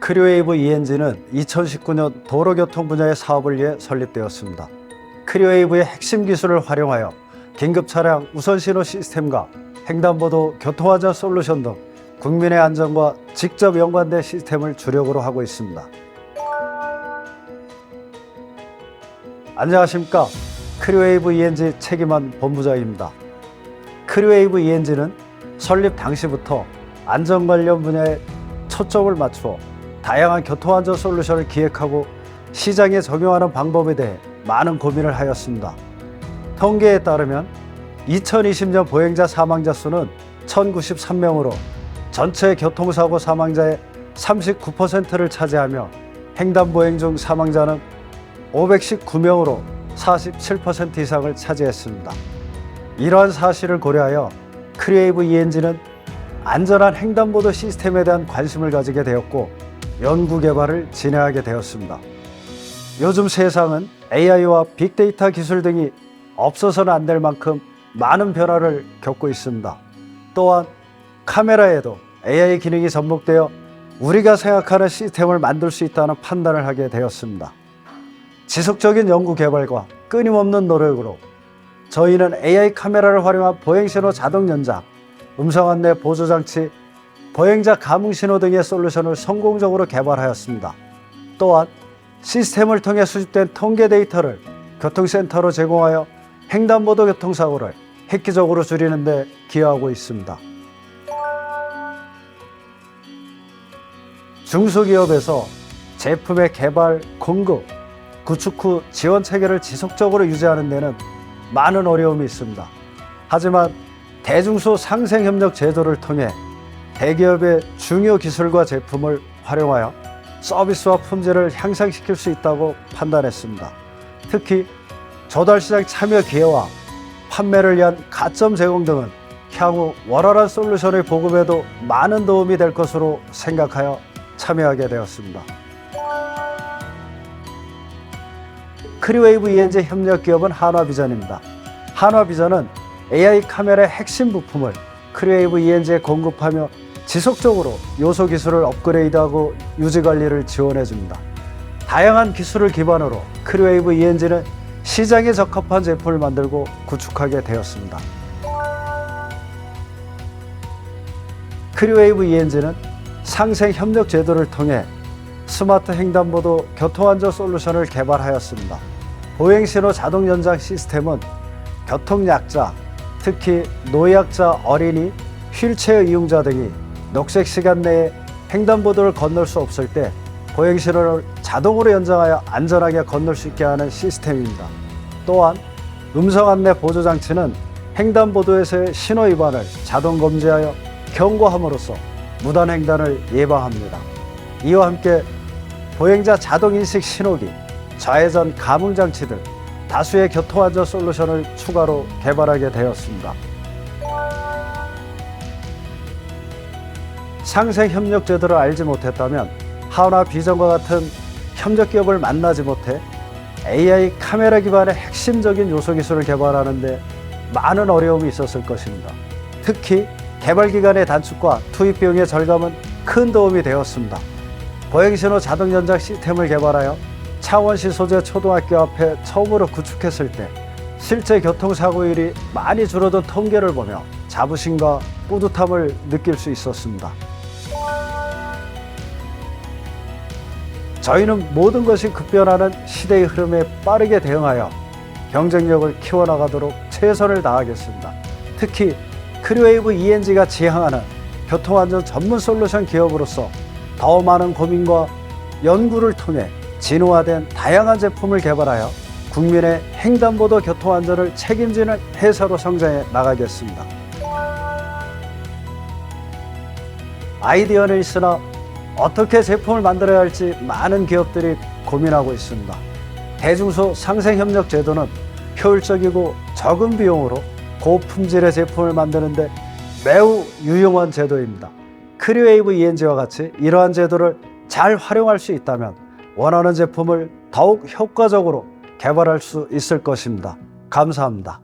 크리웨이브 ENG는 2019년 도로교통 분야의 사업을 위해 설립되었습니다. 크리웨이브의 핵심 기술을 활용하여 긴급 차량 우선 신호 시스템과 횡단보도 교통안전 솔루션 등 국민의 안전과 직접 연관된 시스템을 주력으로 하고 있습니다. 안녕하십니까. 크리웨이브 ENG 책임한 본부장입니다. 크리웨이브 ENG는 설립 당시부터 안전 관련 분야에 초점을 맞추어 다양한 교통안전 솔루션을 기획하고 시장에 적용하는 방법에 대해 많은 고민을 하였습니다. 통계에 따르면 2020년 보행자 사망자 수는 1093명으로 전체 교통사고 사망자의 39%를 차지하며 횡단보행 중 사망자는 519명으로 47% 이상을 차지했습니다. 이러한 사실을 고려하여 크리에이브 ENG는 안전한 횡단보도 시스템에 대한 관심을 가지게 되었고 연구 개발을 진행하게 되었습니다. 요즘 세상은 AI와 빅데이터 기술 등이 없어서는 안 될 만큼 많은 변화를 겪고 있습니다. 또한 카메라에도 AI 기능이 접목되어 우리가 생각하는 시스템을 만들 수 있다는 판단을 하게 되었습니다. 지속적인 연구 개발과 끊임없는 노력으로 저희는 AI 카메라를 활용한 보행 신호 자동 연장, 음성 안내 보조 장치, 보행자 감응 신호 등의 솔루션을 성공적으로 개발하였습니다. 또한 시스템을 통해 수집된 통계 데이터를 교통센터로 제공하여 횡단보도 교통사고를 획기적으로 줄이는 데 기여하고 있습니다. 중소기업에서 제품의 개발, 공급, 구축 후 지원 체계를 지속적으로 유지하는 데는 많은 어려움이 있습니다. 하지만 대중소 상생협력 제도를 통해 대기업의 중요 기술과 제품을 활용하여 서비스와 품질을 향상시킬 수 있다고 판단했습니다. 특히 조달시장 참여 기회와 판매를 위한 가점 제공 등은 향후 원활한 솔루션의 보급에도 많은 도움이 될 것으로 생각하여 참여하게 되었습니다. 크리웨이브 ENG 협력 기업은 한화비전입니다. 한화비전은 AI 카메라의 핵심 부품을 크리웨이브 ENG에 공급하며 지속적으로 요소 기술을 업그레이드하고 유지 관리를 지원해 줍니다. 다양한 기술을 기반으로 크리웨이브 ENG는 시장에 적합한 제품을 만들고 구축하게 되었습니다. 크리웨이브 ENG는 상생 협력 제도를 통해 스마트 횡단보도 교통안전 솔루션을 개발하였습니다. 보행신호 자동 연장 시스템은 교통약자, 특히 노약자, 어린이, 휠체어 이용자 등이 녹색 시간 내에 횡단보도를 건널 수 없을 때 보행 신호를 자동으로 연장하여 안전하게 건널 수 있게 하는 시스템입니다. 또한 음성 안내 보조 장치는 횡단보도에서의 신호 위반을 자동 검지하여 경고함으로써 무단 횡단을 예방합니다. 이와 함께 보행자 자동 인식 신호기, 좌회전 감응 장치 등 다수의 교통 안전 솔루션을 추가로 개발하게 되었습니다. 상생 협력 제도를 알지 못했다면 하나 비전과 같은 협력 기업을 만나지 못해 AI 카메라 기반의 핵심적인 요소 기술을 개발하는데 많은 어려움이 있었을 것입니다. 특히 개발 기간의 단축과 투입 비용의 절감은 큰 도움이 되었습니다. 보행 신호 자동 연장 시스템을 개발하여 창원시 소재 초등학교 앞에 처음으로 구축했을 때 실제 교통사고율이 많이 줄어든 통계를 보며 자부심과 뿌듯함을 느낄 수 있었습니다. 저희는 모든 것이 급변하는 시대의 흐름에 빠르게 대응하여 경쟁력을 키워나가도록 최선을 다하겠습니다. 특히 크리웨이브 ENG가 지향하는 교통안전 전문 솔루션 기업으로서 더 많은 고민과 연구를 통해 진화된 다양한 제품을 개발하여 국민의 횡단보도 교통안전을 책임지는 회사로 성장해 나가겠습니다. 아이디어는 있으나 어떻게 제품을 만들어야 할지 많은 기업들이 고민하고 있습니다. 대중소 상생협력 제도는 효율적이고 적은 비용으로 고품질의 제품을 만드는데 매우 유용한 제도입니다. 크리웨이브 ENG와 같이 이러한 제도를 잘 활용할 수 있다면 원하는 제품을 더욱 효과적으로 개발할 수 있을 것입니다. 감사합니다.